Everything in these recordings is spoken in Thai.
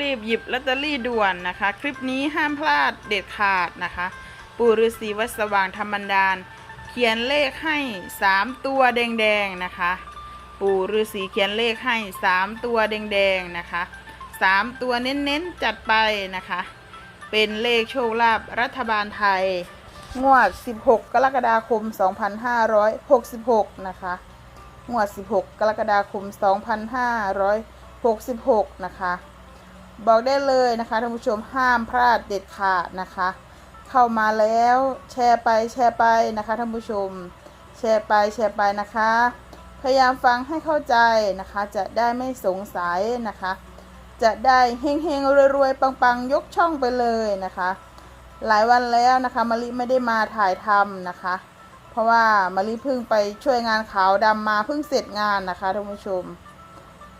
รีบหยิบลอตเตอรี่ด่วนนะคะ คลิปนี้ห้ามพลาดเด็ดขาดนะคะ ปู่ฤาษีวัดสว่างธรรมดานเขียนเลขให้ 3 ตัวแดงๆนะคะ ปู่ฤาษีเขียนเลขให้ 3 ตัวแดงๆนะคะ 3 ตัวเน้นๆจัดไปนะคะ เป็นเลขโชคลาภรัฐบาลไทย งวด 16 กรกฎาคม 2566 นะคะ งวด 16 กรกฎาคม 2566 นะคะ บอกได้เลยนะคะท่านผู้ชมห้ามพลาดเด็ดขาดนะคะ เข้ามาแล้วแชร์ไปแชร์ไปนะคะท่านผู้ชม แชร์ไปแชร์ไปนะคะ พยายามฟังให้เข้าใจนะคะ จะได้ไม่สงสัยนะคะ จะได้เฮงเฮงๆรวยๆปังๆ ยกช่องไปเลยนะคะ หลายวันแล้วนะคะมะลิไม่ได้มาถ่ายทำนะคะ เพราะว่ามะลิเพิ่งไปช่วยงานขาวดำมาเพิ่งเสร็จงานนะคะท่านผู้ชม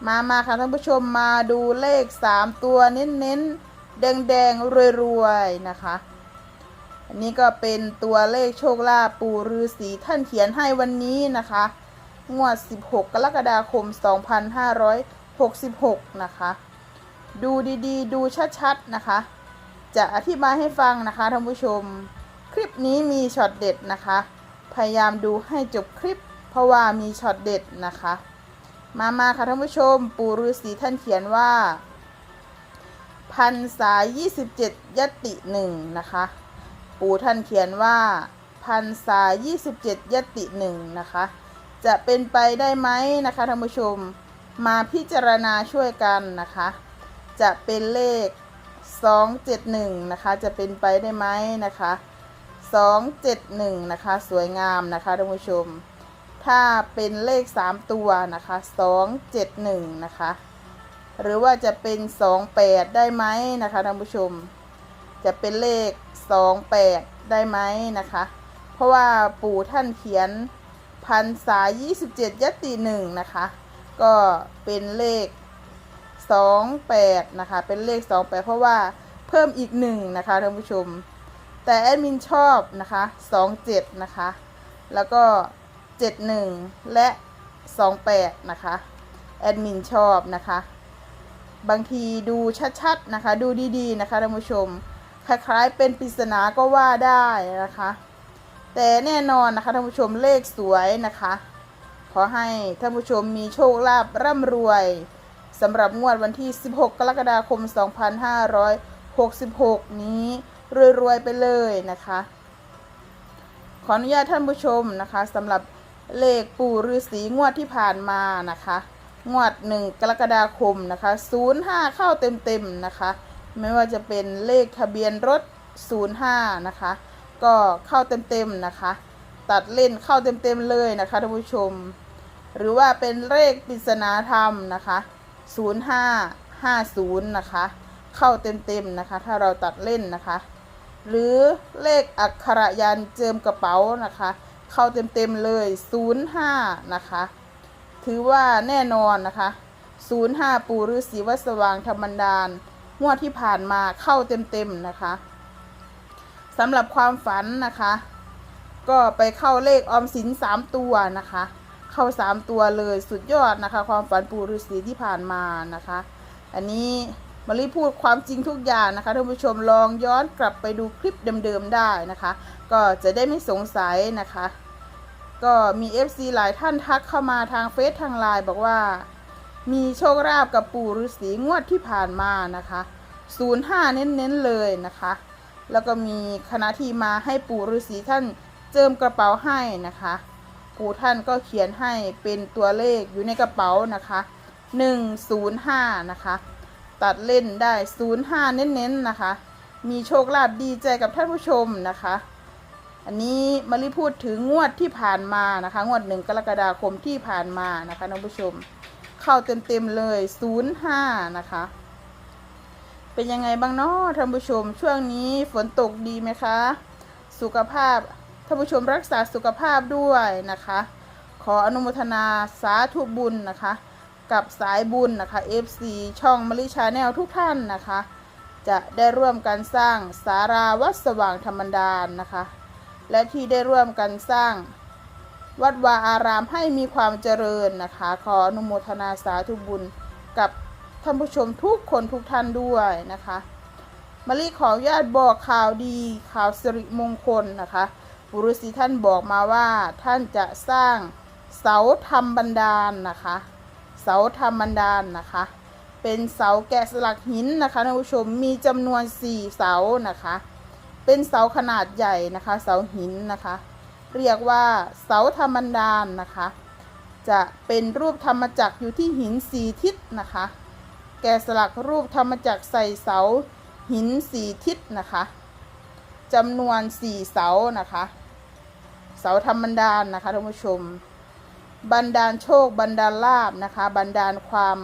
มามาค่ะท่านผู้ชมมาดูเลข 3 ตัวเน้นๆ แดงๆ รวยๆ นะคะ อันนี้ก็เป็นตัวเลขโชคลาภปู่ฤาษีท่านเขียนให้วันนี้นะคะ งวด 16 กรกฎาคม 2566 นะคะ ดูดีๆ ดูชัดๆ นะคะ จะอธิบายให้ฟังนะคะท่านผู้ชม คลิปนี้มีช็อตเด็ดนะคะ พยายามดูให้จบคลิปเพราะว่ามีช็อตเด็ดนะคะ มามาค่ะท่านผู้ชม ปู่ฤาษีท่านเขียนว่าพันษา27ยติหนึ่งนะคะ ปู่ท่านเขียนว่าพันษา27ยติหนึ่งนะคะ จะเป็นไปได้ไหมนะคะท่านผู้ชม มาพิจารณาช่วยกันนะคะ จะเป็นเลข271นะคะ จะเป็นไปได้ไหมนะคะ271นะคะ สวยงามนะคะท่านผู้ชม ถ้าเป็นเลข 3 ตัวนะคะ271นะคะ หรือว่าจะเป็น 28 ได้ไหมนะคะท่านผู้ชม จะเป็นเลข 28 ได้ไหมนะคะ เพราะว่าปู่ท่านเขียนพันษา27ยติหนึ่งนะคะ ก็เป็นเลข 28 นะคะ เป็นเลข 28 เพราะว่าเพิ่มอีกหนึ่งนะคะท่านผู้ชม แต่แอดมินชอบนะคะ 27 นะคะ แล้วก็ 71 และ 28 นะคะ แอดมินชอบนะคะ บางทีดูชัดๆนะคะ ดูดีๆนะคะท่านผู้ชม คล้ายๆเป็นปริศนาก็ว่าได้นะคะ แต่แน่นอนนะคะท่านผู้ชมเลขสวยนะคะ ขอให้ท่านผู้ชมมีโชคลาภร่ำรวยสำหรับงวดวันที่ 16 กรกฎาคม 2566 นี้รวยๆไปเลยนะคะ ขออนุญาตท่านผู้ชมนะคะสำหรับ เลขปู่ฤาษีงวดที่ผ่านมานะคะ งวด1กรกฎาคมนะคะ05เข้าเต็มๆนะคะ ไม่ว่าจะเป็นเลขทะเบียนรถ05นะคะ ก็เข้าเต็มๆนะคะ ตัดเล่นเข้าเต็มๆเลยนะคะท่านผู้ชม หรือว่าเป็นเลขปริศนาธรรมนะคะ0550นะคะ เข้าเต็มๆนะคะ ถ้าเราตัดเล่นนะคะ หรือเลขอักขระยันเจิมกระเป๋านะคะ เข้าเต็มๆเลย 05 นะคะ ถือว่าแน่นอนนะคะ 05 ปูฤาษีวัดสว่างธรรมดานงวดที่ผ่านมาเข้าเต็มๆนะคะสำหรับความฝันนะคะ ก็ไปเข้าเลขออมสิน 3 ตัวนะคะ เข้า 3 ตัวเลยสุดยอดนะคะ ความฝันปูฤาษีที่ผ่านมานะคะ อันนี้ มารีพูดความจริงทุกอย่างนะคะท่านผู้ชมลองย้อนกลับไปดูคลิปเดิมๆได้นะคะ ก็จะได้ไม่สงสัยนะคะ ก็มี FC หลายท่านทักเข้ามาทางเฟซทางไลน์บอกว่า มีโชคลาภกับปู่ฤาษีงวดที่ผ่านมานะคะ05 เน้นๆเลยนะคะ แล้วก็มีคณะที่มาให้ปู่ฤาษีท่านเจิมกระเป๋าให้นะคะปู่ท่านก็เขียนให้เป็นตัวเลขอยู่ในกระเป๋านะคะ 105 นะคะ ตัดเล่นได้05เน้นๆนะคะ มีโชคลาภดีใจกับท่านผู้ชมนะคะ อันนี้มารีพูดถึงงวดที่ผ่านมานะคะ งวดหนึ่งกรกฎาคมที่ผ่านมานะคะท่านผู้ชม เข้าเต็มๆเลย05นะคะ เป็นยังไงบ้างเนาะท่านผู้ชม ช่วงนี้ฝนตกดีไหมคะ สุขภาพท่านผู้ชมรักษาสุขภาพด้วยนะคะ ขออนุโมทนาสาธุบุญนะคะ กับสายบุญนะคะ FC ช่องมริชาแนลทุกท่านนะคะ จะได้ร่วมกันสร้างสาราวัดสว่างธรรมดานนะคะ และที่ได้ร่วมกันสร้างวัดวาอารามให้มีความเจริญนะคะ ขออนุโมทนาสาธุบุญกับท่านผู้ชมทุกคนทุกท่านด้วยนะคะมารีขออนุญาตบอกข่าวดีข่าวสิริมงคลนะคะบุรุษีท่านบอกมาว่าท่านจะสร้างเสาธรรมบันดาลนะคะ เสาธรรมดาลนะคะ เป็นเสาแกะสลักหินนะคะท่านผู้ชมมีจำนวน 4 เสานะคะ เป็นเสาขนาดใหญ่นะคะ เสาหินนะคะ เรียกว่าเสาธรรมดาลนะคะ จะเป็นรูปธรรมจักรอยู่ที่หินสีทิศนะคะ แกะสลักรูปธรรมจักรใส่เสาหินสีทิศนะคะจำนวนสี่เสานะคะ เสาธรรมดาลนะคะท่านผู้ชม บันดาลโชค บันดาลลาบนะคะ บันดาลความ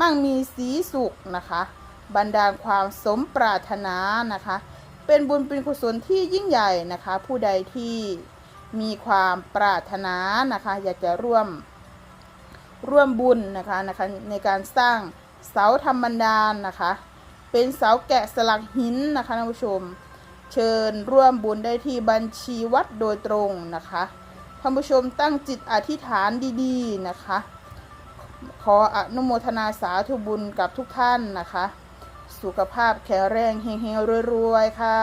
มั่งมีสีสุขนะคะ บันดาลความสมปรารถนานะคะ เป็นบุญเป็นกุศลที่ยิ่งใหญ่นะคะ ผู้ใดที่มีความปรารถนานะคะ อยากจะร่วมร่วมบุญนะคะนะคะในการสร้างเสาธรรมบันดาลนะคะ เป็นเสาแกะสลักหินนะคะท่านผู้ชม เชิญร่วมบุญได้ที่บัญชีวัดโดยตรงนะคะ ท่านผู้ชมตั้งจิตอธิษฐานดีๆนะคะ ขออนุโมทนาสาธุบุญกับทุกท่านนะคะ สุขภาพแข็งแรงเฮงๆรวยๆค่ะ